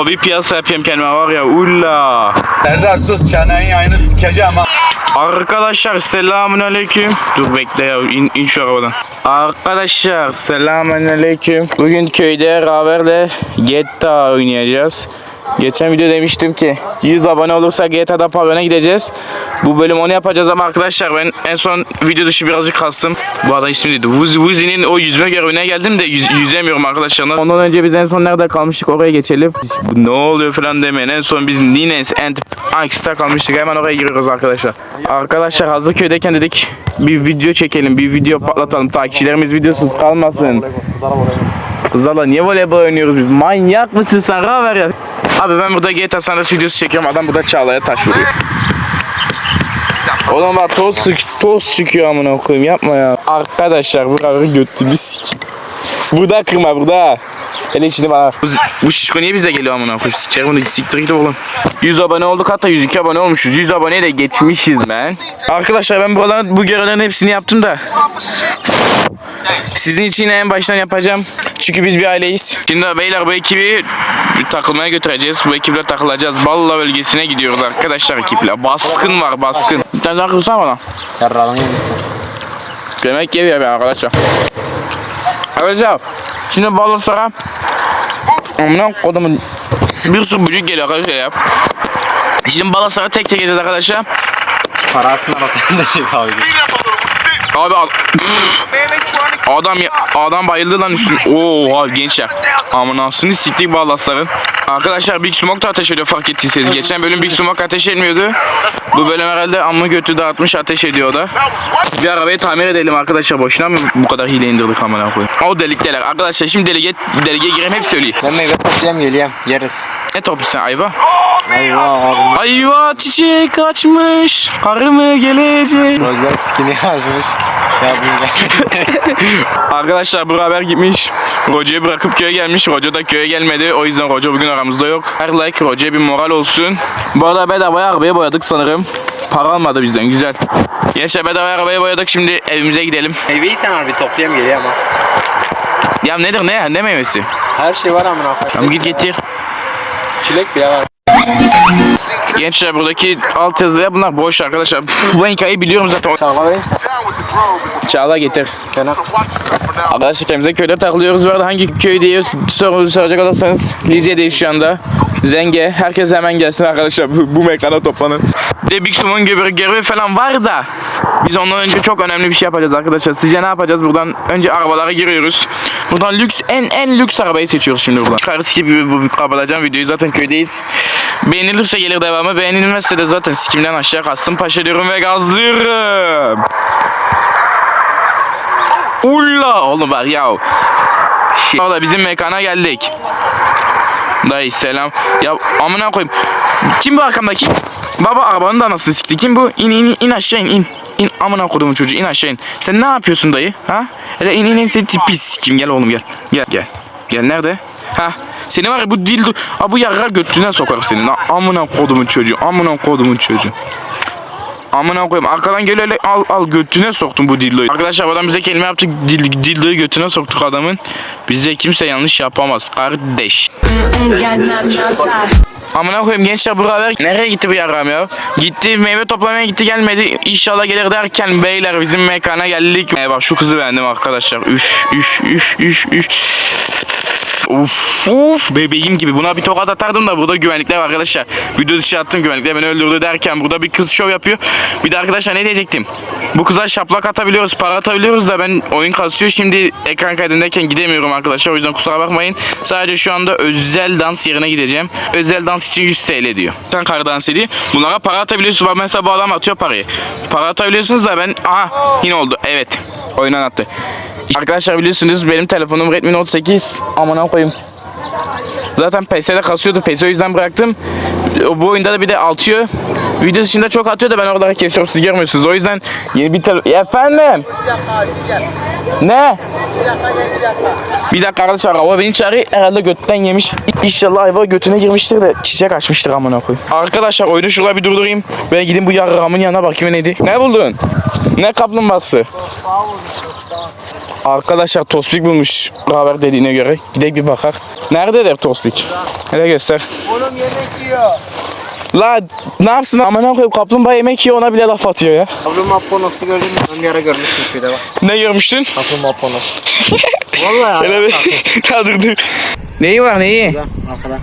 Oo bir piyasa yapayım kendime var ya ulla. Serdar sus çenenin yayını sikeceğim ha. Arkadaşlar selamun aleyküm. Dur bekle ya in, in şu arabadan. Arkadaşlar selamun aleyküm. Bugün köyde Raver'le GTA oynayacağız. Geçen video demiştim ki 100 abone olursa GTA'da pavyona gideceğiz. Bu bölüm onu yapacağız ama arkadaşlar ben en son video dışı birazcık kastım. Bu arada ismi neydi? Wuzi Wuzi'nin o yüzme görevine geldim de yüz- yüzemiyorum arkadaşlar. Ondan önce biz en son nerede kalmıştık oraya geçelim. Bu ne oluyor falan demeyin. En son biz Nines and Axe'da kalmıştık. Hemen oraya giriyoruz arkadaşlar. Arkadaşlar hazır köydeyken dedik bir video çekelim. Bir video patlatalım. Takipçilerimiz videosuz kalmasın. Kızlarla niye voleybol oynuyoruz biz? Manyak mısın sen? Ver ya. Abi ben burada GTA San Andreas videosu çekiyorum. Adam burada Çağla'ya taş vuruyor. Oğlum bak toz, toz çıkıyor amına koyayım yapma ya. Arkadaşlar buraları götünü sik. Burada kırma burada. Hele içini bana. Bu, bu şişko niye bize geliyor amına koyayım? Sikerim bunu siktir git oğlum. 100 abone olduk hatta 102 abone olmuşuz. 100 aboneye de geçmişiz ben. Arkadaşlar ben buraların bu görevlerin hepsini yaptım da. Sizin için en baştan yapacağım. Çünkü biz bir aileyiz. Şimdi beyler bu ekibi takılmaya götüreceğiz. Bu ekiple takılacağız. Balla bölgesine gidiyoruz arkadaşlar ekiple. Baskın var baskın. Bir tane daha kırsana bana. Yarrağını yemişsin. Yemek geliyor be arkadaşlar. Arkadaşlar şimdi Balasara Amına kodumun bir sürü bücük geliyor arkadaşlar ya. Şimdi Balasara tek tek edeceğiz arkadaşlar. Parasına bakın da şey kavga. Abi al- adam ya- adam bayıldı lan üstüne. Oha gençler. Amınasını siktik Balasar'ın. Arkadaşlar Big Smoke da ateş ediyor fark ettiyseniz. Geçen bölüm Big Smoke ateş etmiyordu. Bu bölüm herhalde amma götü dağıtmış ateş ediyor da. Bir arabayı tamir edelim arkadaşlar. Boşuna mı bu kadar hile indirdik amına koyayım. O delikteler. Arkadaşlar şimdi delege, delegeye gireyim hep söyleyeyim. Ben meyve toplayayım geleyim yeriz. Ne topu sen ayva? Eyvah ağrım. Ayva çiçek açmış. Karı mı gelecek? Rozlar sikini açmış. Arkadaşlar bu haber gitmiş. Roca'yı bırakıp köye gelmiş. Roca da köye gelmedi. O yüzden Roca bugün aramızda yok. Her like Roca'ya bir moral olsun. Bu arada bedavaya arabayı boyadık sanırım. Para almadı bizden güzel. Gençler bedavaya arabayı boyadık. Şimdi evimize gidelim. Meyveyi sen harbi toplayayım geleyim ama. Ya nedir ne? Ne meyvesi? Her şey var amına koyayım. Tamam git getir. Çilek bile var. Gençler buradaki alt yazılar bunlar boş arkadaşlar. Bu hikayeyi biliyorum zaten. Çağla vereyim. Çağla getir. Kenar. Arkadaşlar kendimize köyde takılıyoruz. Bu arada hangi köy diye sor soracak olursanız Lice'deyiz şu anda. Zenge. Herkes hemen gelsin arkadaşlar. Bu, bu mekana toplanın. Bir de Big Sum'un göbeği göbeği falan var da. Biz ondan önce çok önemli bir şey yapacağız arkadaşlar. Sizce ne yapacağız? Buradan önce arabalara giriyoruz. Buradan lüks en en lüks arabayı seçiyoruz şimdi buradan. Karısı gibi bu kapatacağım videoyu zaten köydeyiz. Beğenilirse gelir devamı. Beğenilmezse de zaten sikimden aşağı kastım paşa diyorum ve gazlıyorum. Ulla oğlum var ya. Şey. Valla bizim mekana geldik. Dayı selam. Ya amına koyayım. Kim bu arkamdaki? Baba arabanın da anasını sikti. Kim bu? İn in in aşağı in in. İn amına kodumun çocuğu in aşağı in. Sen ne yapıyorsun dayı? Ha? Hele in in in seni tipi sikim gel oğlum gel. Gel gel. Gel nerede? Ha? Seni var ya bu dil ha bu yarra götüne sokar senin. Ha, Amına kodumun çocuğu. Amına kodumun çocuğu. Amına koyayım arkadan gel öyle al al götüne soktum bu dildoyu. Arkadaşlar adam bize kelime yaptık dil, dildoyu götüne soktuk adamın. Bize kimse yanlış yapamaz kardeş. Amına koyayım gençler bu haber nereye gitti bu yarram ya? Gitti meyve toplamaya gitti gelmedi. İnşallah gelir derken beyler bizim mekana geldik. Ee, bak şu kızı beğendim arkadaşlar. Üf üf üf üf üf. Uf uf bebeğim gibi buna bir tokat atardım da burada güvenlikler var arkadaşlar. Video dışı attım güvenlikler beni öldürdü derken burada bir kız şov yapıyor. Bir de arkadaşlar ne diyecektim? Bu kıza şaplak atabiliyoruz para atabiliyoruz da ben oyun kasıyor şimdi ekran kaydındayken gidemiyorum arkadaşlar o yüzden kusura bakmayın. Sadece şu anda özel dans yerine gideceğim. Özel dans için 100 TL diyor. Sen kar dans ediyor. Bunlara para atabiliyorsunuz. Bak mesela bu adam atıyor parayı. Para atabiliyorsunuz da ben aha yine oldu. Evet. Oyundan attı. Arkadaşlar biliyorsunuz benim telefonum Redmi Note 8. Aman koyayım. Zaten PS'de kasıyordu. PS o yüzden bıraktım. Bu oyunda da bir de atıyor. Video dışında çok atıyor da ben oraları kesiyorum siz görmüyorsunuz. O yüzden yeni bir telefon... Efendim? Ne? Bir dakika arkadaşlar hava beni çağırıyor. Herhalde götten yemiş. İnşallah hayva götüne girmiştir de çiçek açmıştır amına koyayım. Arkadaşlar oyunu şurada bir durdurayım. Ben gideyim bu yarramın yanına bakayım neydi. Ne buldun? Ne kaplumbağası? Arkadaşlar tospik bulmuş haber dediğine göre. Gidelim bir bakak. Nerededir tospik? Hele göster. Oğlum yemek yiyor. La ne yapsın aman koyup kaplumbağa yemek yiyor ona bile laf atıyor ya. Kaplumbağa ponosu gördün mü? Ben bir ara görmüştüm köyde bak. Ne görmüştün? Kaplumbağa ponosu. Vallahi Hele bir. Ya dur dur. Neyi var neyi? Arkada.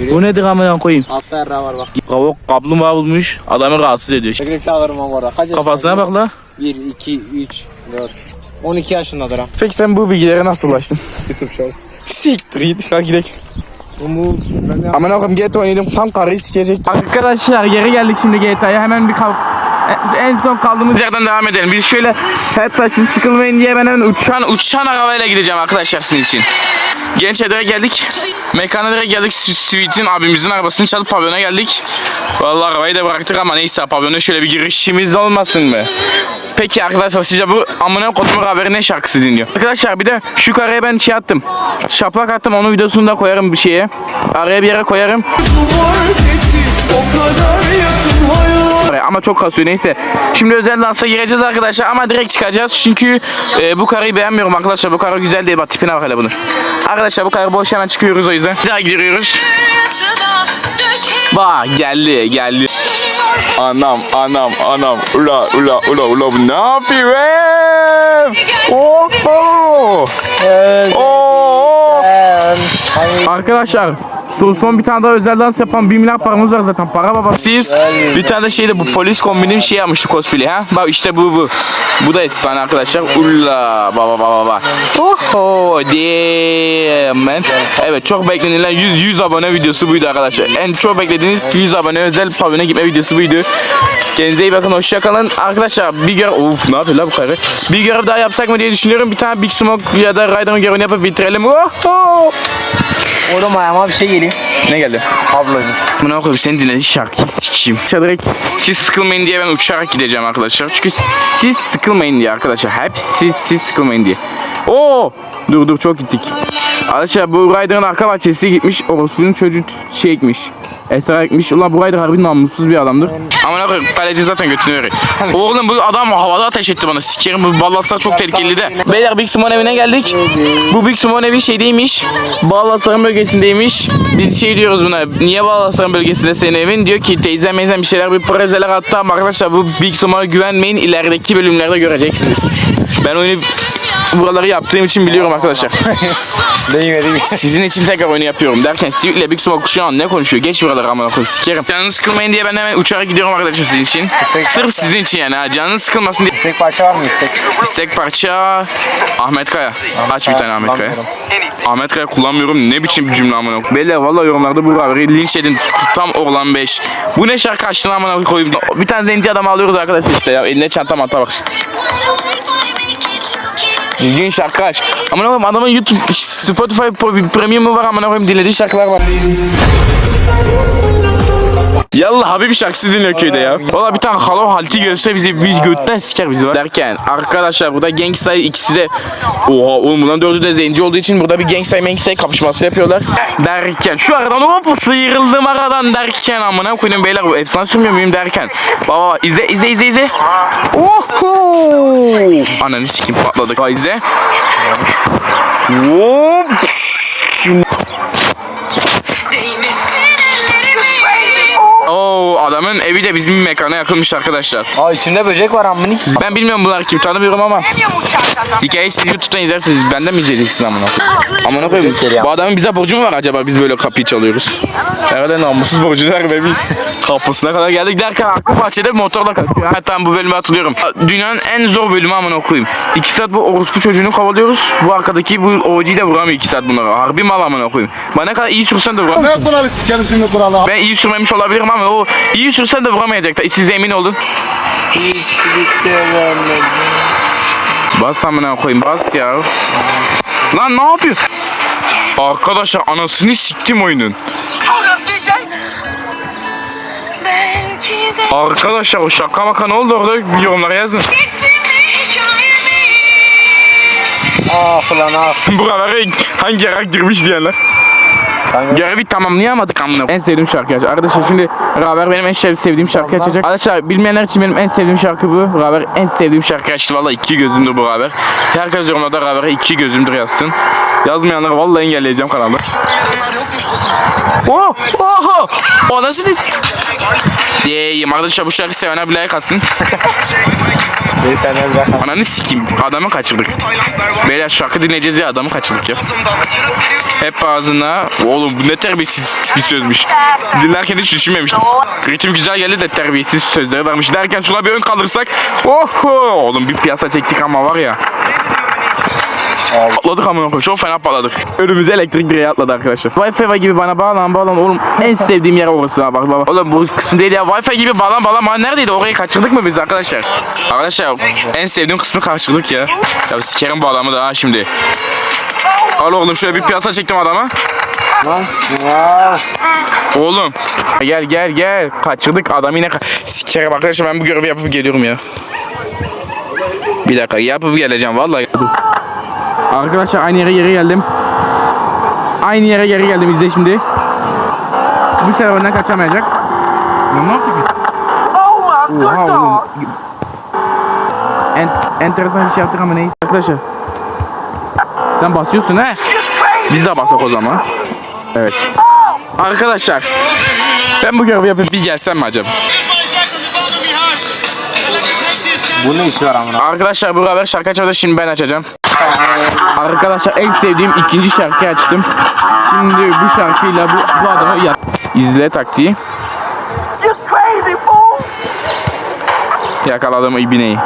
Bu nedir amına koyayım? Altta erra var bak. Kavuk kaplumbağa bulmuş adamı rahatsız ediyor. Birlikte alırım ha bu arada. Kaç Kafasına bak la. 1, 2, 3, 4. 12 yaşındadır ha. Peki sen bu bilgilere nasıl ulaştın? YouTube Shorts. Siktir git. Hadi gidelim. Bu ben de Aman koyayım GTA oynadım tam karıyı sikecek. Arkadaşlar geri geldik şimdi GTA'ya hemen bir kalk. En son kaldığımız yerden devam edelim. Biz şöyle hatta siz sıkılmayın diye ben hemen uçan uçan arabayla gideceğim arkadaşlar sizin için. Genç Eder'e geldik. Mekana direkt geldik. Sweet'in abimizin arabasını çalıp pavyona geldik. Vallahi arabayı da bıraktık ama neyse pavyona şöyle bir girişimiz olmasın mı? Peki arkadaşlar sizce bu amına kodumun haberi ne şarkısı dinliyor? Arkadaşlar bir de şu kareye ben şey attım. Şaplak attım onun videosunu da koyarım bir şeye. Araya bir yere koyarım. Ama çok kasıyor neyse. Şimdi özel dansa gireceğiz arkadaşlar ama direkt çıkacağız çünkü e, bu karıyı beğenmiyorum arkadaşlar. Bu karı güzel değil bak tipine bak hele bunu. Arkadaşlar bu karı boş hemen çıkıyoruz o yüzden. Bir daha giriyoruz. Bak geldi geldi. Anam anam anam ula ula ula ula bu ne yapıyor? em? Oho! Oo! Arkadaşlar son, son bir tane daha özel dans yapan 1 milyar paramız var zaten para baba. Siz bir tane de şeyde bu polis kombinin şey yapmıştı cosplay ha. Bak işte bu bu. Bu da efsane arkadaşlar. Ulla baba baba baba. Oho damn man. Evet çok beklenilen 100 100 abone videosu buydu arkadaşlar. En çok beklediğiniz 100 abone özel pavyona gitme videosu buydu. Kendinize iyi bakın hoşça kalın. Arkadaşlar bir görev Uf ne yapıyor bu karı? Bir görev daha yapsak mı diye düşünüyorum. Bir tane Big Smoke ya da Ryder'ın görevini yapıp bitirelim. Oho! Oğlum ayağıma bir şey geliyor. Ne geldi? Kabloymuş. Buna koyayım senin dinlediğin şarkıyı sikeyim. İşte direkt siz sıkılmayın diye ben uçarak gideceğim arkadaşlar. Çünkü siz sıkılmayın diye arkadaşlar. Hep siz siz sıkılmayın diye. Oo! Dur dur çok gittik. Arkadaşlar bu Ryder'ın arka bahçesi gitmiş. Orospu'nun çocuğu şey ekmiş. Esra ekmiş. Ulan bu Ryder harbi namussuz bir adamdır. Ama ne koyayım kaleci zaten götünü örüyor. Oğlum bu adam havada ateş etti bana. Sikerim bu ballaslar çok tehlikeli de. Beyler Big Simon evine geldik. Bu Big Simon evi şeydeymiş. Ballasar'ın bölgesindeymiş. Biz şey diyoruz buna. Niye Ballasar'ın bölgesinde senin evin? Diyor ki teyzem meyzem bir şeyler bir prezeler attı ama arkadaşlar bu Big Simon'a güvenmeyin. ilerideki bölümlerde göreceksiniz. Ben oyunu buraları yaptığım için biliyorum arkadaşlar. Değmedim. Sizin için tekrar oyunu yapıyorum derken Sivik ile Big Smoke şu an ne konuşuyor? Geç buraları amına koyayım sikerim. Canınız sıkılmayın diye ben hemen uçarak gidiyorum arkadaşlar sizin için. Sırf sizin için yani ha. Canınız sıkılmasın diye. İstek parça var mı istek? İstek parça Ahmet Kaya. Aç bir tane Ahmet Kaya. Ahmet Kaya kullanmıyorum. Ne biçim bir cümle amına koyayım. Beyler valla yorumlarda bu haberi linç edin. Tam oğlan 5. Bu ne şarkı açtın amına koyayım. Bir tane zenci adam alıyoruz arkadaşlar işte ya. Eline çanta manta bak. Düzgün şarkı aç. Amına koyayım adamın YouTube Spotify Premium'u var amına koyayım dinlediği şarkılar var. Yallah Habib şarkısı dinliyor köyde ya. Valla bir tane halo halti görse bizi biz götten siker bizi var. Derken arkadaşlar burada Gangsay ikisi de Oha oğlum bunların dördü de zenci olduğu için burada bir Gangsay Mangsay kapışması yapıyorlar. Derken şu aradan hop sıyrıldım aradan derken amına koyayım beyler bu efsane sürmüyor muyum derken. Baba baba izle izle izle izle. Oho! Ananı sikim patladık. Bak izle. Hop! Adamın evi de bizim mekana yakınmış arkadaşlar. Aa içinde böcek var amına. Ben bilmiyorum bunlar kim tanımıyorum ama hikayeyi siz YouTube'dan izlersiniz benden mi izleyeceksin amına koyayım? Amına koyayım. Bu adamın bize borcu mu var acaba biz böyle kapıyı çalıyoruz? Herhalde namussuz borcu vermemiş. Kapısına kadar geldik derken arka bahçede motorla kaçıyor. Hatta bu bölümü hatırlıyorum. Dünyanın en zor bölümü amına koyayım. 2 saat bu orospu çocuğunu kovalıyoruz. Bu arkadaki bu OG'yi de vuramıyor 2 saat bunlara. Harbi mal amına koyayım. Bana ne kadar iyi sürsen de vuramıyor. Ne kuralı sikerim şimdi kuralı. Ben iyi sürmemiş olabilirim ama o iyi sürsen de vuramayacak. da. Siz emin olun. Bas amına koyayım bas ya. Lan ne yapıyor? Arkadaşlar anasını siktim oyunun. Arkadaşlar o şaka maka ne oldu orada yorumlara yazın. Ah ulan ah. Buralara hangi yarak girmiş diyenler. Görevi tamamlayamadık amına. En sevdiğim şarkı aç. Arkadaşlar şimdi Raver benim en sev- sevdiğim şarkı açacak. Arkadaşlar bilmeyenler için benim en sevdiğim şarkı bu. Raver en sevdiğim şarkı açtı. Valla iki gözümdür bu Raver. Herkes yorumlarda Raver'e iki gözümdür yazsın. Yazmayanları vallahi engelleyeceğim kanalı. Oh! Oho! O nasıl değil? Diyeyim arkadaşlar bu şarkı sevene bile kalsın. Neyse ne bırak. Ananı sikeyim. Adamı kaçırdık. Beyler şarkı dinleyeceğiz diye adamı kaçırdık ya. Hep ağzına. Oğlum bu ne terbiyesiz bir sözmüş. Dinlerken hiç düşünmemiştim. Ritim güzel geldi de terbiyesiz sözleri varmış. Derken şuna bir ön kaldırsak. Oho! Oğlum bir piyasa çektik ama var ya. Patladık ama yok. Çok fena patladık. Önümüze elektrik direği atladı arkadaşlar. Wi-Fi gibi bana bağlan bağlan oğlum en sevdiğim yer orası ha bak bak. Oğlum bu kısım değil ya Wi-Fi gibi bağlan bağlan bana neredeydi orayı kaçırdık mı biz arkadaşlar? Arkadaşlar en sevdiğim kısmı kaçırdık ya. Ya sikerim bu adamı da ha şimdi. Al oğlum şöyle bir piyasa çektim adama. Oğlum. Gel gel gel. Kaçırdık adam yine ka- Sikerim arkadaşlar ben bu görevi yapıp geliyorum ya. Bir dakika yapıp geleceğim vallahi. Arkadaşlar aynı yere geri geldim. Aynı yere geri geldim izle şimdi. Bu sefer önden kaçamayacak. Ne yaptı ki? Oha oğlum. En, enteresan bir şey yaptık ama neyse arkadaşlar. Sen basıyorsun he. Biz de basak o zaman. Evet. Arkadaşlar ben bu görevi yapıp bir gelsem mi acaba? Bu ne işi var amına? Arkadaşlar bu haber şarkı açmadı şimdi ben açacağım. Arkadaşlar en sevdiğim ikinci şarkı açtım. Şimdi bu şarkıyla bu, bu adamı yap. İzle taktiği. Yakaladım ibineyi.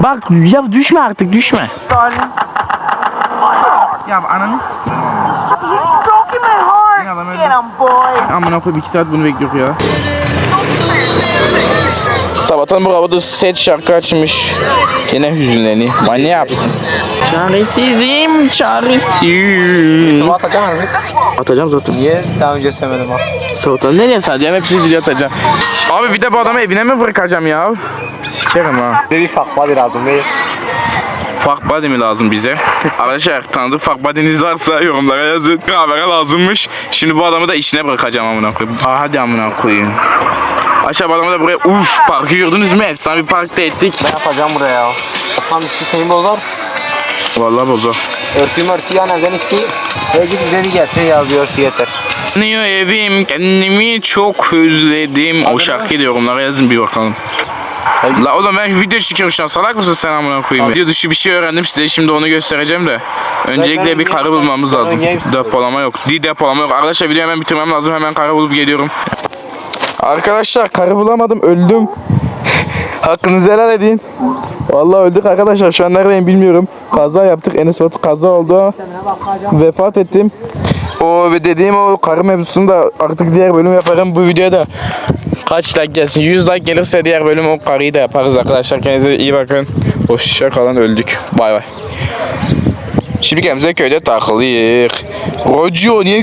Bak ya düşme artık düşme. Ya ananı. Amına koyayım 2 saat bunu bekliyor ya. Sabahtan bu havada set şarkı açmış. Yine hüzünleni. Ben ne yapsın? Çaresizim, çaresiz. Atacağım artık. Atacağım zaten. Niye daha önce sevmedim ha? Sabahtan nereye sadece hepsi video atacağım. Abi bir de bu adamı evine mi bırakacağım ya? Sikerim ha. Bir fuck body lazım değil. Fuck body mi lazım bize? Arkadaşlar tanıdık fuck body'niz varsa yorumlara yazın. Habere lazımmış. Şimdi bu adamı da işine bırakacağım amına koyayım. Aa, hadi amına koyayım. Aşağı bu adamı da buraya uf parkı gördünüz mü? Efsane bir parkta ettik. Ne yapacağım buraya ya? Kafam üstü seni bozar. Vallahi bozo. Örtüyüm örtüyü annemden isteyeyim. Ve git bize bir getir ya bir örtü yeter. Yanıyor evim kendimi çok özledim. O şarkıyı da yorumlara yazın bir bakalım. La oğlum ben video çekiyorum şu an salak mısın sen amına koyayım? Video dışı bir şey öğrendim size şimdi onu göstereceğim de. Öncelikle bir karı bulmamız lazım. Depolama yok. Di depolama yok. Arkadaşlar videoyu hemen bitirmem lazım. Hemen karı bulup geliyorum. Arkadaşlar karı bulamadım öldüm. Hakkınızı helal edin. Vallahi öldük arkadaşlar şu an neredeyim bilmiyorum. Kaza yaptık Enes Batur kaza oldu. Vefat ettim. O dediğim o karı mevzusunu da artık diğer bölüm yaparım. Bu videoda kaç like gelsin? 100 like gelirse diğer bölüm o karıyı da yaparız arkadaşlar. Kendinize iyi bakın. Hoşça kalın öldük. Bay bay. Şimdi kendimize köyde takılıyık. Rocio niye